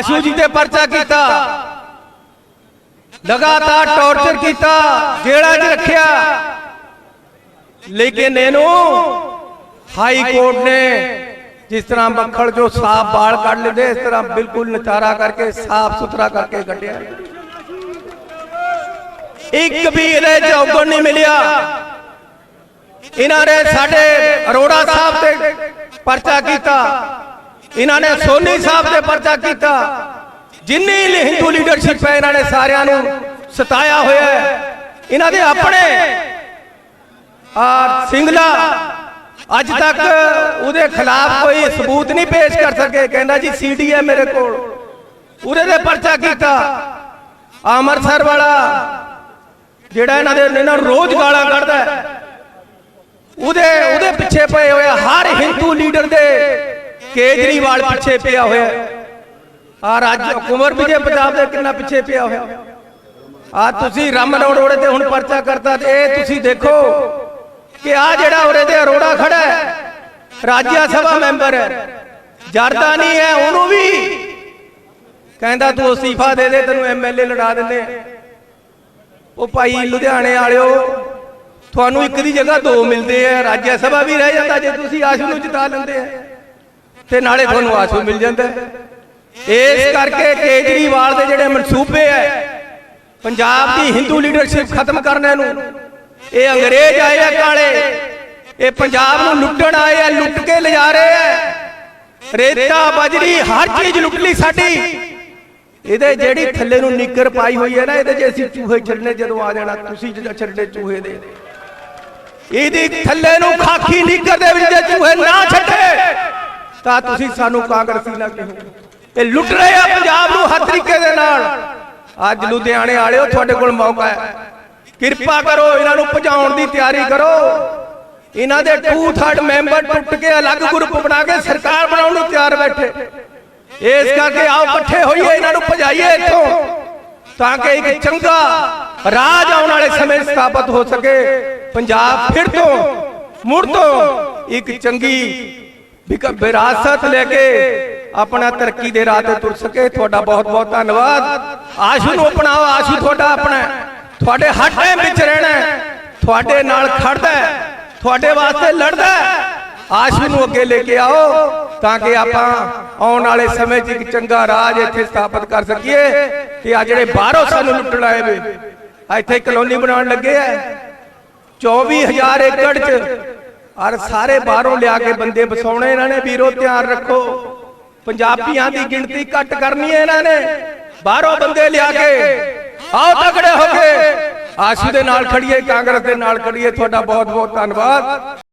ਆਸ਼ੂ ਜੀ ਤੇ ਪਰਚਾ ਕੀਤਾ। ਲਗਾਤਾਰ ਟੌਰਚਰ ਕੀਤਾ, ਜੇਲ੍ਹਾਂ 'ਚ ਰੱਖਿਆ। ਲੇਕਿਨ ਇਹਨੂੰ ਹਾਈ ਕੋਰਟ ਨੇ ਜਿਸ ਤਰ੍ਹਾਂ ਮੱਖਣ ਜੋ ਸਾਫ਼ ਬਾਲ ਕੱਢ ਲੈਂਦੇ, ਇਸ ਤਰ੍ਹਾਂ ਬਿਲਕੁਲ ਨਚਾਰਾ ਕਰਕੇ, ਸਾਫ਼ ਸੁਥਰਾ ਕਰਕੇ ਕੱਢਿਆ। ਇੱਕ ਵੀ ਇਹਦੇ ਚੌਗਣ ਨਹੀਂ ਮਿਲਿਆ। ਇਹਨਾਂ ਨੇ ਸਾਡੇ ਅਰੋੜਾ ਸਾਹਿਬ ਤੇ ਪਰਚਾ ਕੀਤਾ। ਇਹਨਾਂ ਨੇ ਸੋਨੀ ਸਾਹਿਬ ਤੇ ਪਰਚਾ ਕੀਤਾ। ਜਿੰਨੀ ਵੀ ਹਿੰਦੂ ਲੀਡਰਸ਼ਿਪ ਹੈ ਇਹਨਾਂ ਨੇ ਸਾਰਿਆਂ ਨੂੰ ਸਤਾਇਆ ਹੋਇਆ ਹੈ। ਇਹਨਾਂ ਦੇ ਆਪਣੇ ਆ ਸਿੰਗਲਾ ਅੱਜ ਤੱਕ ਉਹਦੇ ਖਿਲਾਫ ਕੋਈ ਸਬੂਤ ਨਹੀਂ ਪੇਸ਼ ਕਰ ਸਕੇ। ਕਹਿੰਦਾ ਜੀ ਸੀਡੀ ਹੈ ਮੇਰੇ ਕੋਲ। ਉਹਦੇ ਤੇ ਪਰਚਾ ਕੀਤਾ। ਅੰਮ੍ਰਿਤਸਰ ਵਾਲਾ ਜਿਹੜਾ ਇਹਨਾਂ ਦੇ ਇਹਨਾਂ ਨੂੰ ਰੋਜ਼ ਗਾਲਾਂ ਕੱਢਦਾ ਉਹਦੇ ਉਹਦੇ ਪਿੱਛੇ ਪਏ ਹੋਏ ਹਰ ਹਿੰਦੂ ਲੀਡਰ ਦੇ ਕੇਜਰੀਵਾਲ ਪਿੱਛੇ ਪਿਆ ਹੋਇਆ। ਆ ਰਾਜ ਕੁਮਰ ਵਿਜੇ ਪੰਜਾਬ ਦੇ ਕਿੰਨਾ ਪਿੱਛੇ ਪਿਆ ਹੋਇਆ। ਆ ਤੁਸੀਂ ਰਮਨ ਰੋੜੇ ਤੇ ਹੁਣ ਪਰਚਾ ਕਰਤਾ ਤੇ ਇਹ ਤੁਸੀਂ ਦੇਖੋ ਕਿ ਆ ਜਿਹੜਾ ਉਰੇ ਤੇ ਅਰੋੜਾ ਖੜਾ ਹੈ ਰਾਜ ਸਭਾ ਮੈਂਬਰ ਹੈ। ਜਰਦਾ ਨਹੀਂ ਹੈ, ਉਹਨੂੰ ਵੀ। ਕਹਿੰਦਾ ਤੂੰ ਅਸਤੀਫਾ ਦੇ ਦੇ, ਤੈਨੂੰ ਐਮਐਲਏ ਲੜਾ ਦਿੰਦੇ ਉਹ ਭਾਈ ਲੁਧਿਆਣੇ ਵਾਲਿਓ, ਤੁਹਾਨੂੰ ਇੱਕ ਦੀ ਜਗ੍ਹਾ ਦੋ ਮਿਲਦੇ ਆ ਰਾਜ ਸਭਾ ਵੀ ਰਹਿ ਜਾਂਦਾ ਜੇ ਤੁਸੀਂ ਆਸ਼ੂ ਨੂੰ ਜਿਤਾ ਲੈਂਦੇ ਆ। ਤੇ ਨਾਲੇ ਤੁਹਾਨੂੰ ਆਸ਼ੂ ਮਿਲ ਜਾਂਦਾ ਹੈ। ਇਸ ਕਰਕੇ ਕੇਜਰੀਵਾਲ ਦੇ ਜਿਹੜੇ ਮਨਸੂਬੇ ਐ ਪੰਜਾਬ ਦੀ ਹਿੰਦੂ ਲੀਡਰਸ਼ਿਪ ਖਤਮ ਕਰਨੇ ਨੂੰ ਇਹ ਅੰਗਰੇਜ਼ ਆਏ ਆ ਕਾਲੇ। ਇਹ ਪੰਜਾਬ ਨੂੰ ਲੁੱਟਣ ਆਏ ਆ ਲੁੱਟ ਕੇ ਲਿਜਾ ਰਹੇ ਆ। ਰੇਤਾ ਬਜਰੀ ਹਰ ਚੀਜ਼ ਲੁੱਟ ਲਈ ਸਾਡੀ। ਇਹਦੇ ਜਿਹੜੀ ਥੱਲੇ ਨੂੰ ਨਿੱਕਰ ਪਾਈ ਹੋਈ ਹੈ ਨਾ ਇਹਦੇ 'ਚ ਅਸੀਂ ਚੂਹੇ ਛੱਡਨੇ ਜਦੋਂ ਆ ਜਾਣਾ ਤੁਸੀਂ ਜਦੋਂ ਛੱਡਨੇ ਚੂਹੇ ਦੇ। ਇਹਦੀ ਥੱਲੇ ਨੂੰ ਖਾਕੀ ਨਿੱਕਰ ਦੇ ਵਿੱਚ ਜੇ ਚੂਹੇ ਨਾ ਛੱਡੇ ਤਾਂ ਤੁਸੀਂ ਸਾਨੂੰ ਕਾਂਗਰਸੀ ਨਾ ਕਹੋ? ਇਹ ਲੁੱਟ ਰਹੇ ਆ ਪੰਜਾਬ ਨੂੰ ਹਰ ਤਰੀਕੇ ਦੇ ਨਾਲ। ਅੱਜ ਲੁਧਿਆਣੇ ਵਾਲਿਓ ਤੁਹਾਡੇ ਕੋਲ ਮੌਕਾ ਹੈ। ਕਿਰਪਾ ਕਰੋ, ਇਹਨਾਂ ਨੂੰ ਭਜਾਉਣ ਦੀ ਤਿਆਰੀ ਕਰੋ। ਇਹਨਾਂ ਦੇ 2/3 ਮੈਂਬਰ ਟੁੱਟ ਕੇ ਅਲੱਗ ਗਰੁੱਪ ਬਣਾ ਕੇ ਸਰਕਾਰ ਬਣਾਉਣ ਨੂੰ ਤਿਆਰ ਬੈਠੇ। ਇਸ ਕਰਕੇ ਆਓ ਇਕੱਠੇ ਹੋਈਏ, ਇਹਨਾਂ ਨੂੰ ਭਜਾਈਏ ਇੱਥੋਂ, ਤਾਂ ਕਿ ਇੱਕ ਚੰਗਾ ਰਾਜ ਆਉਣ ਵਾਲੇ ਸਮੇਂ ਸਥਾਪਿਤ ਹੋ ਸਕੇ। ਪੰਜਾਬ ਫਿਰ ਤੋਂ, ਮੁੜ ਤੋਂ ਇੱਕ ਚੰਗੀ ਵਿਕ ਵਿਰਾਸਤ ਲੈ ਕੇ ਆਪਣਾ ਤਰੱਕੀ ਦੇ ਰਾਹ ਤੇ ਤੁਰ ਸਕੇ। ਤੁਹਾਡਾ ਬਹੁਤ ਬਹੁਤ ਧੰਨਵਾਦ। ਆਸ਼ੂ ਨੂੰ ਅਪਣਾਓ, ਆਸ਼ੂ ਤੁਹਾਡਾ ਆਪਣਾ ਤੁਹਾਡੇ ਹਰ ਟਾਈਮ ਵਿੱਚ ਰਹਿਣਾ ਤੁਹਾਡੇ ਨਾਲ ਖੜਦਾ ਤੁਹਾਡੇ ਵਾਸਤੇ ਲੜਦਾ ਆਸ਼ੂ ਨੂੰ ਅੱਗੇ ਲੈ ਕੇ ਆਓ ਤਾਂ ਕਿ ਆਪਾਂ ਆਉਣ ਵਾਲੇ ਸਮੇਂ 'ਚ ਇੱਕ ਚੰਗਾ ਰਾਜ ਇੱਥੇ ਸਥਾਪਿਤ ਕਰ ਸਕੀਏ ਕਿ ਆ ਜਿਹੜੇ ਬਾਹਰੋਂ ਸਾਨੂੰ ਲੁੱਟਣ ਆਏ ਵੇ ਇੱਥੇ ਕਲੋਨੀ ਬਣਾਉਣ ਲੱਗੇ ਆ। 24000 ਏਕੜ 'ਚ ਔਰ ਸਾਰੇ ਬਾਹਰੋਂ ਲਿਆ ਕੇ ਬੰਦੇ ਵਸਾਉਣੇ ਇਹਨਾਂ ਨੇ, ਵੀਰੋ, ਧਿਆਨ ਰੱਖੋ। ਪੰਜਾਬੀਆਂ ਦੀ ਗਿਣਤੀ ਘੱਟ ਕਰਨੀ ਹੈ ਇਹਨਾਂ ਨੇ। ਬਾਹਰੋਂ ਬੰਦੇ ਲਿਆ ਕੇ, ਆਓ ਤਕੜੇ ਹੋ ਕੇ। ਆਸ਼ੂ ਦੇ ਨਾਲ ਖੜੀਏ ਕਾਂਗਰਸ ਦੇ ਨਾਲ ਖੜੀਏ ਤੁਹਾਡਾ ਬਹੁਤ ਬਹੁਤ ਧੰਨਵਾਦ।